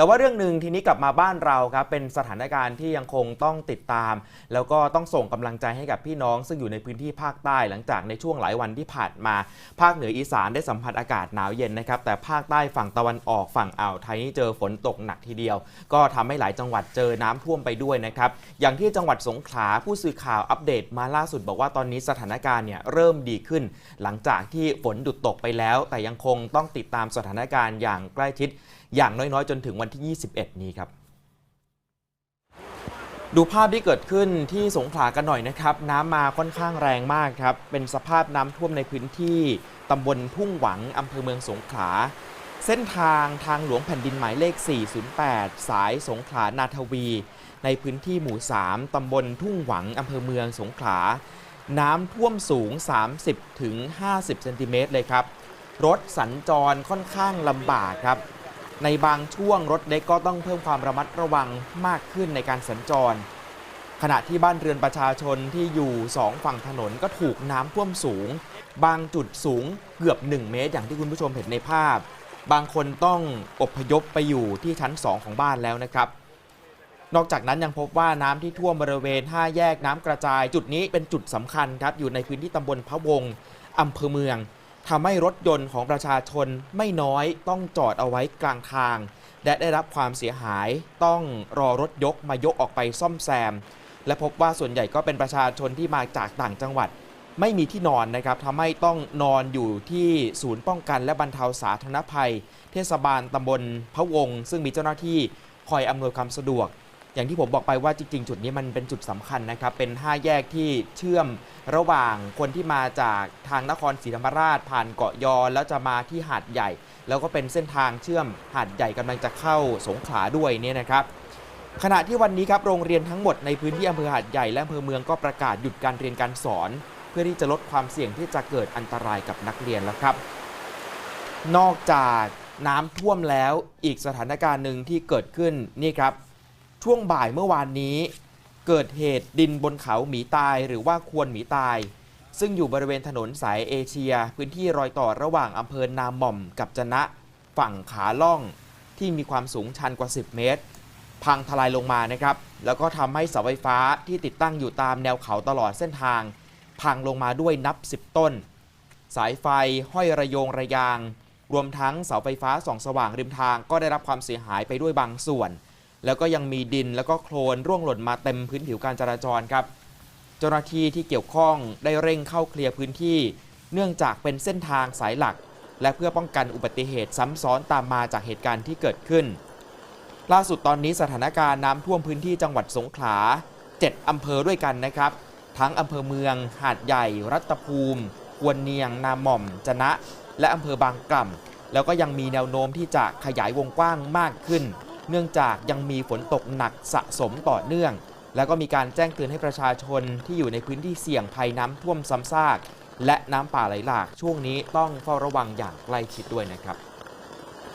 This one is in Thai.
แต่ว่าเรื่องหนึ่งทีนี้กลับมาบ้านเราครับเป็นสถานการณ์ที่ยังคงต้องติดตาม แล้วก็ต้องส่งกำลังใจให้กับพี่น้อง ซึ่งอยู่ในพื้นที่ภาคใต้หลังจากในช่วงหลายวันที่ผ่านมา ภาคเหนืออีสานได้สัมผัสอากาศหนาวเย็นนะครับแต่ภาคใต้ฝั่งตะวันออกฝั่งอ่าวไทยนี่เจอฝนตกหนักทีเดียว ก็ทำให้หลายจังหวัดเจอน้ำท่วมไปด้วยนะครับอย่างที่จังหวัดสงขลาผู้สื่อข่าวอัปเดตมาล่าสุดบอกว่าตอนนี้สถานการณ์เนี่ยเริ่มดีขึ้น หลังจากที่ฝนหยุดตกไปแล้ว แต่ยังคงต้องติดตามสถานการณ์อย่างใกล้ชิด อย่างน้อยๆ จนถึงวันที่ 21 นี้ครับดูภาพที่เกิดขึ้นที่สงขลากันหน่อยนะครับ น้ำมาค่อนข้างแรงมากครับ เป็นสภาพน้ำท่วมในพื้นที่ตำบลทุ่งหวังอำเภอเมืองสงขลา เส้นทางทางหลวงแผ่นดินหมายเลข 408 สายสงขลานาทวี ในพื้นที่หมู่ 3 ตำบลทุ่งหวังอำเภอเมืองสงขลา น้ำท่วมสูง 30ถึง50 เซนติเมตรเลยครับ รถสัญจรค่อนข้างลำบากครับ ในบางช่วงรถเล็กก็ต้องเพิ่มความระมัดระวังมากขึ้นในการสัญจร ขณะที่บ้านเรือนประชาชนที่อยู่สองฝั่งถนนก็ถูกน้ำท่วมสูง บางจุดสูงเกือบ 1 เมตร อย่างที่คุณผู้ชมเห็นในภาพ บางคนต้องอพยพไปอยู่ที่ชั้น 2 ของบ้านแล้วนะครับ นอกจากนั้นยังพบว่าน้ำที่ท่วมบริเวณ5แยกน้ำกระจาย จุดนี้เป็นจุดสำคัญครับอยู่ในพื้นที่ตำบลพะวงอำเภอเมือง ทำให้รถยนต์ของประชาชนไม่น้อยต้องจอดเอาไว้กลางทาง และได้รับความเสียหายต้องรอรถยกมายกออกไปซ่อมแซม และพบว่าส่วนใหญ่ก็เป็นประชาชนที่มาจากต่างจังหวัด ไม่มีที่นอนนะครับทำให้ต้องนอนอยู่ที่ศูนย์ป้องกันและบรรเทาสาธารณภัย เทศบาลตำบลพะวง ซึ่งมีเจ้าหน้าที่คอยอำนวยความสะดวก อย่างที่ผมบอกไปว่าจริงๆ จุดนี้มันเป็นจุดสำคัญนะครับ เป็น5แยกที่เชื่อมระหว่างคนที่มาจากทางนครศรีธรรมราช ผ่านเกาะยอ แล้วจะมาที่หาดใหญ่ แล้วก็เป็นเส้นทางเชื่อมหาดใหญ่กำลังจะเข้าสงขลาด้วยเนี่ยนะครับ ขณะที่วันนี้ครับโรงเรียนทั้งหมดในพื้นที่อำเภอหาดใหญ่และอำเภอเมืองก็ประกาศหยุดการเรียนการสอน เพื่อที่จะลดความเสี่ยงที่จะเกิดอันตรายกับนักเรียนแล้วครับ นอกจากน้ำท่วมแล้วอีกสถานการณ์หนึ่งที่เกิดขึ้นนี่ครับ ช่วงบ่ายเมื่อวานนี้ เกิดเหตุดินบนเขาหมีตายหรือว่าควรหมีตาย ซึ่งอยู่บริเวณถนนสายเอเชีย พื้นที่รอยต่อระหว่างอำเภอนาหม่อมกับจนะ ฝั่งขาล่องที่มีความสูงชันกว่า 10 เมตร พังทลายลงมานะครับ แล้วก็ทำให้เสาไฟฟ้าที่ติดตั้งอยู่ตามแนวเขาตลอดเส้นทาง พังลงมาด้วยนับ 10 ต้น สายไฟห้อยระโยงระยาง รวมทั้งเสาไฟฟ้าส่องสว่างริมทางก็ได้รับความเสียหายไปด้วยบางส่วน แล้วก็ยังมีดินแล้วก็โคลนร่วงหล่นมาเต็มพื้นผิวการจราจรครับ เจ้าหน้าที่ที่เกี่ยวข้องได้เร่งเข้าเคลียร์พื้นที่ เนื่องจากเป็นเส้นทางสายหลัก และเพื่อป้องกันอุบัติเหตุซ้ำซ้อนตามมาจากเหตุการณ์ที่เกิดขึ้น ล่าสุดตอนนี้สถานการณ์น้ำท่วมพื้นที่จังหวัดสงขลา 7 อำเภอด้วยกันนะครับ ทั้งอำเภอเมือง หาดใหญ่ รัตภูมิควนเนียง นาหม่อม จนะ และอำเภอบางกล่ำแล้วก็ยังมีแนวโน้มที่จะขยายวงกว้างมากขึ้น เนื่องจากยังมีฝนตกหนักสะสมต่อเนื่อง แล้วก็มีการแจ้งเตือนให้ประชาชนที่อยู่ในพื้นที่เสี่ยงภัยน้ำท่วมซ้ำซากและน้ำป่าไหลหลากช่วงนี้ต้องเฝ้าระวังอย่างใกล้ชิดด้วยนะครับ